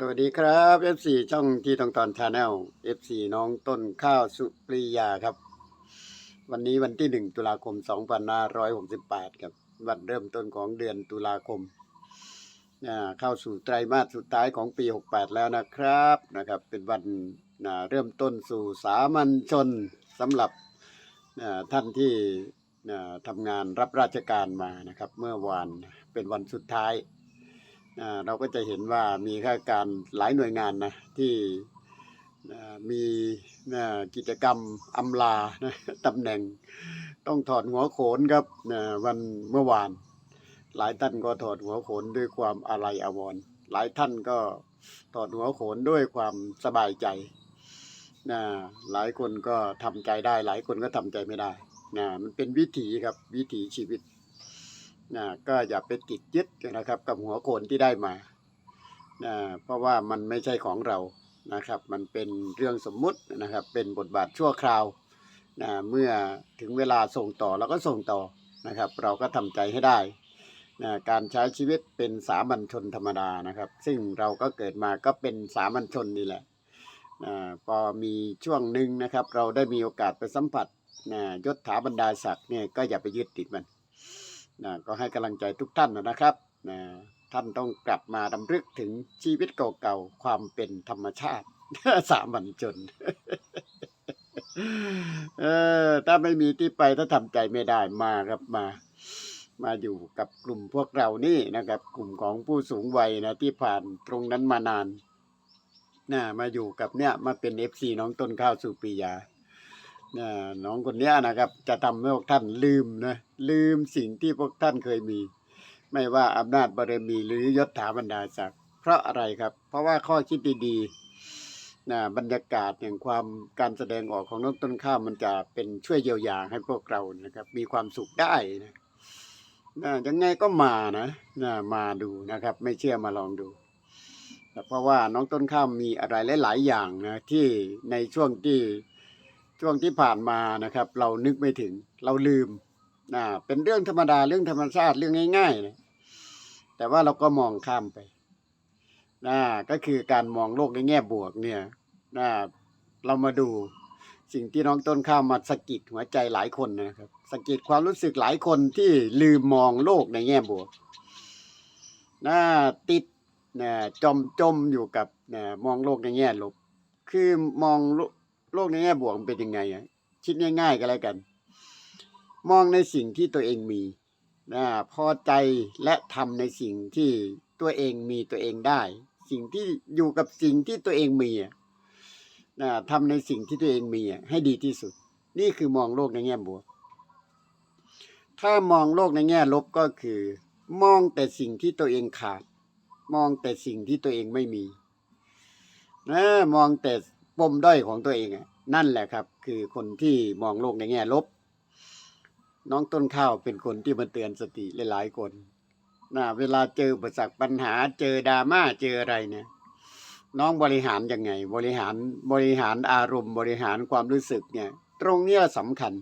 สวัสดีครับ FC ช่องที่ตองตอนชาแนล FC น้องต้นข้าวสุปรียาครับ วันนี้วันที่หนึ่งตุลาคม 2568ครับวันเริ่มต้นของเดือนตุลาคมอ่เข้าสู่ไตรมาสสุดท้ายของปี 68 แล้วนะครับนะครับ เป็นวันเริ่มต้นสู่สามัญชนสำหรับท่านที่ทำงานรับราชการมานะครับ เมื่อวานเป็นวันสุดท้าย เราก็จะเห็นว่ามีข้าราชการหลายหน่วยงานนะที่มีกิจกรรมอำลานะตำแหน่งต้องถอดหัวโขนครับวันเมื่อวาน หลายท่านก็ถอดหัวโขนด้วยความอาลัยอาวรณ์หลายท่านก็ถอดหัวโขนด้วยความสบายใจนะหลายคนก็ทำใจได้ หลายคนก็ทำใจไม่ได้นะมันเป็นวิถีครับวิถีชีวิต นะก็อย่าไปติดยึดนะครับ กับหัวโขนที่ได้มานะเพราะว่ามันไม่ใช่ของเรานะครับ มันเป็นเรื่องสมมุตินะครับ เป็นบทบาทชั่วคราวนะเมื่อถึงเวลาส่งต่อเราก็ส่งต่อนะครับ เราก็ทำใจให้ได้นะการใช้ชีวิตเป็นสามัญชนธรรมดานะครับ ซึ่งเราก็เกิดมาก็เป็นสามัญชนนี่แหละนะพอมีช่วงหนึ่งนะครับ เราได้มีโอกาสไปสัมผัสนะยศถาบรรดาศักดิ์เนี่ยก็อย่าไปยึดติดมัน นะก็ให้กำลังใจทุกท่านนะครับนะท่านต้องกลับมาดำลึกถึงชีวิตเก่าๆความเป็นธรรมชาติสามัญชนเออถ้าไม่มีที่ไปถ้าทำใจไม่ได้มาครับมา มาอยู่กับกลุ่มพวกเรานี่นะครับ กลุ่มของผู้สูงวัยนะที่ผ่านตรงนั้นมานานนะมาอยู่กับเนี่ยมาเป็นเอฟซีน้องต้นข้าวสุปรียา นะน้องคนนี้นะครับ จะทำให้พวกท่านลืมนะลืมสิ่งที่พวกท่านเคยมี ไม่ว่าอำนาจบารมีหรือยศถาบรรดาศักดิ์เพราะอะไรครับ เพราะว่าข้อคิดดีๆนะบรรยากาศแห่งความการแสดงออกของน้องต้นข้าวมันจะเป็นช่วยเยียวยาให้พวกเรานะครับ มีความสุขได้นะนะยังไงก็มานะนะมาดูนะครับ ไม่เชื่อมาลองดูเพราะว่าน้องต้นข้าวมีอะไรหลาย ๆ อย่างนะที่ในช่วงที่ ช่วงที่ผ่านมานะครับ เรานึกไม่ถึง เราลืมนะเป็นเรื่องธรรมดาเรื่องธรรมชาติเรื่องง่ายๆนะแต่ว่าเราก็มองข้ามไปนะก็คือการมองโลกในแง่บวกเนี่ยนะเรามาดูสิ่งที่น้องต้นข้าวมาสะกิดหัวใจหลายคนนะครับสะกิดความรู้สึกหลายคนที่ลืมมองโลกในแง่บวกนะติดนะจมจมอยู่กับนะมองโลกในแง่ลบ คือมอง โลกในแง่บวกมันเป็นยังไงอะคิดง่าย ๆก็แล้วกัน มองในสิ่งที่ตัวเองมีนะพอใจและทำในสิ่งที่ตัวเองมีตัวเองได้ สิ่งที่อยู่กับสิ่งที่ตัวเองมีอะนะทำในสิ่งที่ตัวเองมีอะให้ดีที่สุด นี่คือมองโลกในแง่บวก ถ้ามองโลกในแง่ลบก็คือ มองแต่สิ่งที่ตัวเองขาด มองแต่สิ่งที่ตัวเองไม่มีนะมองแต่ ปมด้อยของตัวเองนั่นแหละครับ คือคนที่มองโลกในแง่ลบ น้องต้นข้าวเป็นคนที่มาเตือนสติหลายๆคนนะเวลาเจออุปสรรคปัญหาเจอดราม่าเจออะไรเนี่ย น้องบริหารยังไง บริหารบริหารอารมณ์ บริหารความรู้สึกเนี่ย ตรงเนี้ยสำคัญ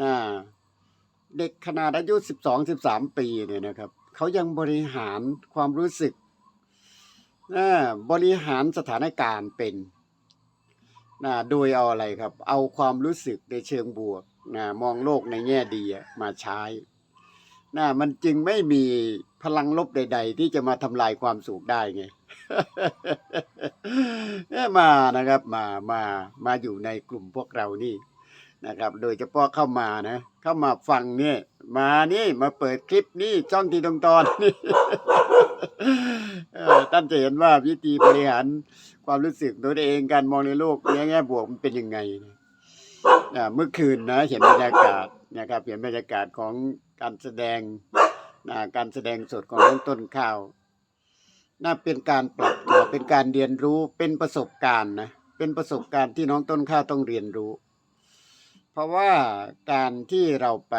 นะเด็กขนาดอายุสิบสองสิบสามปีเนี่ยนะครับเขายังบริหารความรู้สึกนะบริหารสถานการณ์เป็น นะโดยเอาอะไรครับ เอาความรู้สึกในเชิงบวกนะมองโลกในแง่ดีมาใช้นะมันจึงไม่มีพลังลบใด ๆ ที่จะมาทำลายความสุขได้ไงมานะครับมามามาอยู่ในกลุ่มพวกเรานี่นะครับ โดยเฉพาะเข้ามานะ เข้ามาฟังเนี่ย มานี่มาเปิดคลิปนี่ช่องทีตรงตอนนี่ ท่านจะเห็นว่าวิธีบริหารความรู้สึกตัวเองการมองในโลกในแง่บวกมันเป็นยังไงนะเมื่อคืนนะเห็นบรรยากาศนะครับเห็นบรรยากาศของการแสดงการแสดงสดของน้องต้นข้าวน่าเป็นการปรับตัวเป็นการเรียนรู้เป็นประสบการณ์นะเป็นประสบการณ์ที่น้องต้นข้าวต้องเรียนรู้ เพราะว่าการที่เราไป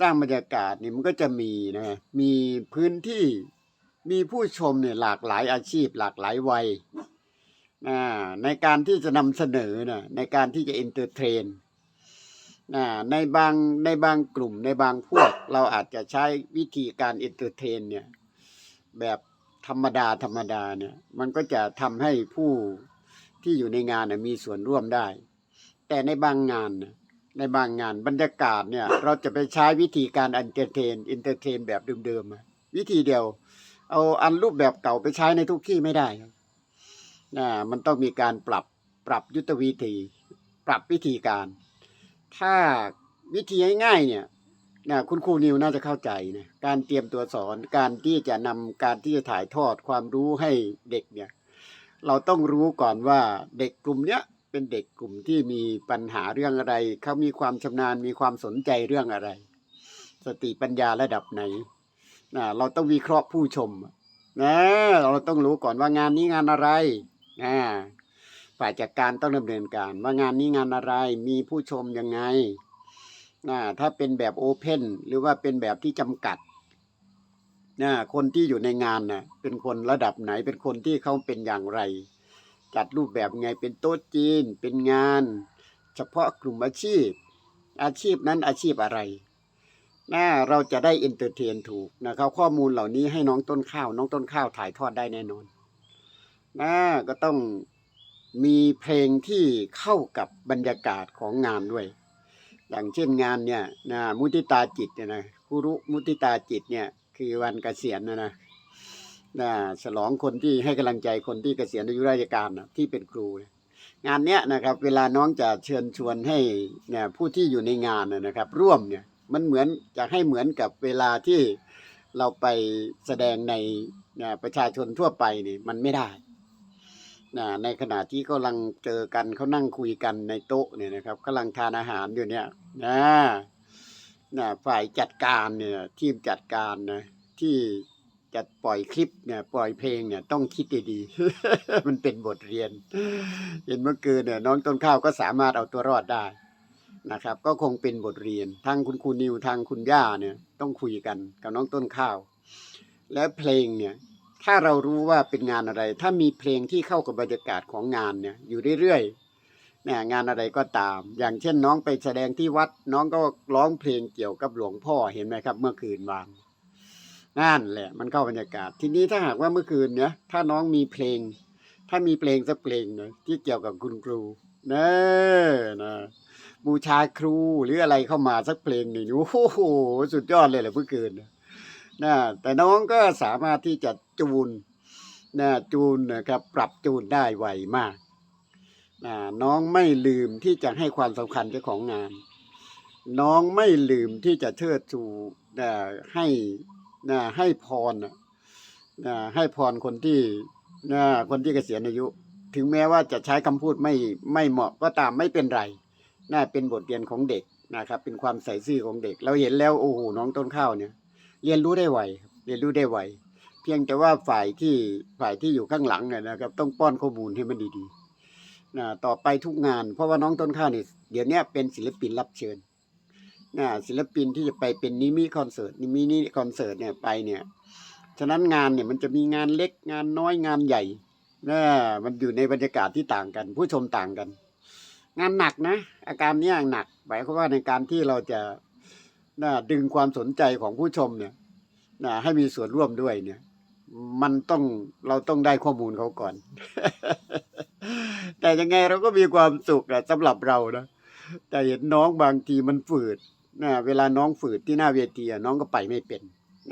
สร้างบรรยากาศนี่มันก็จะมีนะมีพื้นที่มีผู้ชมเนี่ยหลากหลายอาชีพ หลากหลายวัยนะในการที่จะนำเสนอนะในการที่จะเอนเตอร์เทนนะในบางในบางกลุ่มในบางพวก เราอาจจะใช้วิธีการเอนเตอร์เทนเนี่ยแบบธรรมดาธรรมดาเนี่ยมันก็จะทำให้ผู้ที่อยู่ในงานน่ะมีส่วนร่วมได้ แต่ในบางงานน่ะ ในบางงานบรรยากาศเนี่ย เราจะไปใช้วิธีการอันเตอร์เทนอินเตอร์เทนแบบเดิมๆวิธีเดียว เอาอันรูปแบบเก่าไปใช้ในทุกที่ไม่ได้นะมันต้องมีการปรับปรับยุทธวิธี ปรับวิธีการ ถ้าวิธีง่ายๆเนี่ยนะคุณครูนิวน่าจะเข้าใจนะการเตรียมตัวสอนการที่จะนำการที่จะถ่ายทอดความรู้ให้เด็กเนี่ย เราต้องรู้ก่อนว่าเด็กกลุ่มเนี้ย เป็นเด็กกลุ่มที่มีปัญหาเรื่องอะไร เขามีความชำนาญมีความสนใจเรื่องอะไร สติปัญญาระดับไหนนะเราต้องวิเคราะห์ผู้ชมนะเราต้องรู้ก่อนว่างานนี้งานอะไรนะฝ่ายจัดการต้องดำเนินการว่างานนี้งานอะไรมีผู้ชมยังไงนะถ้าเป็นแบบโอเพนหรือว่าเป็นแบบที่จำกัดนะคนที่อยู่ในงานนะเป็นคนระดับไหนเป็นคนที่เขาเป็นอย่างไร จัดรูปแบบไงเป็นโต๊ะจีน เป็นงาน เฉพาะกลุ่มอาชีพ อาชีพนั้นอาชีพอะไรนะเราจะได้เอนเตอร์เทนถูกนะครับข้อมูลเหล่านี้ให้น้องต้นข้าว น้องต้นข้าวถ่ายทอดได้แน่นอนนะก็ต้องมีเพลงที่เข้ากับบรรยากาศของงานด้วย อย่างเช่นงานเนี่ยนะมุติตาจิตเนี่ยนะคุรุมุติตาจิตเนี่ยคือวันเกษียณนะนะ นะฉลองคนที่ให้กำลังใจคนที่เกษียณอายุราชการนะที่เป็นครูนะงานเนี้ยนะครับ เวลาน้องจะเชิญชวนให้นี่ผู้ที่อยู่ในงานนะนะครับ ร่วมเนี่ยมันเหมือนจะให้เหมือนกับเวลาที่เราไปแสดงในนะประชาชนทั่วไปนี่มันไม่ได้นะในขณะที่กำลังเจอกันเขานั่งคุยกันในโต๊ะเนี่ยนะครับกำลังทานอาหารอยู่เนี่ยนะนะฝ่ายจัดการเนี่ยทีมจัดการนะที่ จะปล่อยคลิปเนี่ย ปล่อยเพลงเนี่ยต้องคิดดีๆ มันเป็นบทเรียน เห็นเมื่อคืนเนี่ยน้องต้นข้าวก็สามารถเอาตัวรอดได้นะครับ ก็คงเป็นบทเรียนทางคุณครูนิวทางคุณย่าเนี่ย ต้องคุยกันกับน้องต้นข้าว และเพลงเนี่ย ถ้าเรารู้ว่าเป็นงานอะไร ถ้ามีเพลงที่เข้ากับบรรยากาศของงานเนี่ย อยู่เรื่อยๆเนี่ยงานอะไรก็ตาม อย่างเช่นน้องไปแสดงที่วัด น้องก็ร้องเพลงเกี่ยวกับหลวงพ่อเห็นไหมครับ เมื่อคืนวาน นั่นแหละมันเข้าบรรยากาศ ทีนี้ถ้าหากว่าเมื่อคืนเนี่ยถ้าน้องมีเพลง ถ้ามีเพลงสักเพลงเนะที่เกี่ยวกับคุณครูเนอนะบูชาครูหรืออะไรเข้ามาสักเพลงหนึ่งโอ้โหสุดยอดเลยแหละเมื่อคืนนะแต่น้องก็สามารถที่จะจูนนะจูนนะครับปรับจูนได้ไวมากนะน้องไม่ลืมที่จะให้ความสำคัญเจ้าของงาน น้องไม่ลืมที่จะเชิดชูนะให้ นะให้พรนะนะให้พรคนที่นะคนที่เกษียณอายุ ถึงแม้ว่าจะใช้คำพูดไม่ไม่เหมาะก็ตามไม่เป็นไรน่าเป็นบทเรียนของเด็กนะครับ เป็นความใส่ซื่อของเด็ก เราเห็นแล้วโอ้โหน้องต้นข้าวเนี่ย เรียนรู้ได้ไวเรียนรู้ได้ไวเพียงแต่ว่าฝ่ายที่ฝ่ายที่อยู่ข้างหลังเนี่ยนะครับ ต้องป้อนข้อมูลให้มันดีๆนะต่อไปทุกงาน เพราะว่าน้องต้นข้าวเนี่ยเดี๋ยวนี้เป็นศิลปินรับเชิญ ศิลปินที่จะไปเป็นนิมิคอนเสิร์ตนิมินิคอนเสิร์ตเนี่ยไปเนี่ยฉะนั้นงานเนี่ยมันจะมีงานเล็กงานน้อยงานใหญ่นะมันอยู่ในบรรยากาศที่ต่างกัน ผู้ชมต่างกัน งานหนักนะ อาการนี้หนักหมายความว่าในการที่เราจะนะดึงความสนใจของผู้ชมเนี่ยนะให้มีส่วนร่วมด้วยเนี่ย มันต้องเราต้องได้ข้อมูลเขาก่อน แต่ยังไงเราก็มีความสุขอะสำหรับเรานะแต่เห็นน้องบางทีมันฝืด นะเวลาน้องฝืดที่หน้าเวทีน้องก็ไปไม่เป็น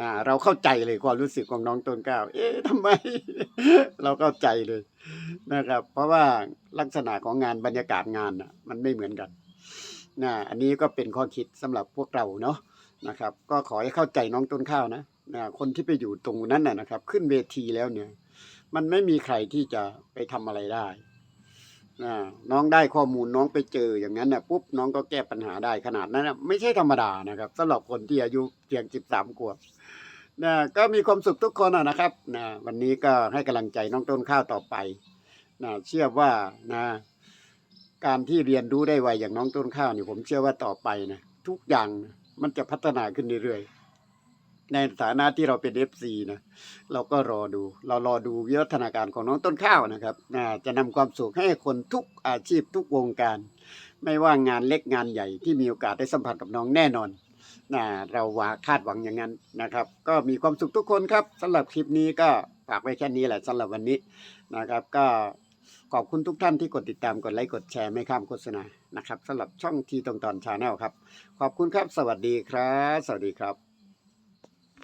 นะเราเข้าใจเลยความรู้สึกของน้องต้นก้าวเอ๊ะทำไม เราเข้าใจเลยนะครับ เพราะว่าลักษณะของงานบรรยากาศงานน่ะมันไม่เหมือนกันนะอันนี้ก็เป็นข้อคิดสำหรับพวกเราเนาะนะครับ ก็ขอให้เข้าใจน้องต้นข้าวนะนะคนที่ไปอยู่ตรงนั้นน่ะนะครับ ขึ้นเวทีแล้วเนี่ย มันไม่มีใครที่จะไปทำอะไรได้ น้องได้ข้อมูลน้องไปเจออย่างนั้นน่ะปุ๊บน้องก็แก้ปัญหาได้ขนาดนั้นนะไม่ใช่ธรรมดานะครับสำหรับคนที่อายุเพียงสิบสามขวบนะก็มีความสุขทุกคนนะครับนะวันนี้ก็ให้กำลังใจน้องต้นข้าวต่อไปนะเชื่อว่านะการที่เรียนรู้ได้ไวอย่างน้องต้นข้าวนี่ผมเชื่อว่าต่อไปนะทุกอย่างมันจะพัฒนาขึ้นเรื่อยๆ ในฐานะที่เราเป็นเอฟซีนะเราก็รอดู เรารอดูวิวัฒนาการของน้องต้นข้าวนะครับนะจะนำความสุขให้คนทุกอาชีพทุกวงการ ไม่ว่างานเล็กงานใหญ่ที่มีโอกาสได้สัมผัสกับน้องแน่นอนนะเราว่าคาดหวังอย่างนั้นนะครับ ก็มีความสุขทุกคนครับสำหรับคลิปนี้ก็ฝากไว้แค่นี้แหละสำหรับวันนี้นะครับ ก็ขอบคุณทุกท่านที่กดติดตามกดไลค์กดแชร์ไม่ข้ามโฆษณานะครับสำหรับช่องทีตรงตอนชาแนลครับ ขอบคุณครับ สวัสดีครับ สวัสดีครับ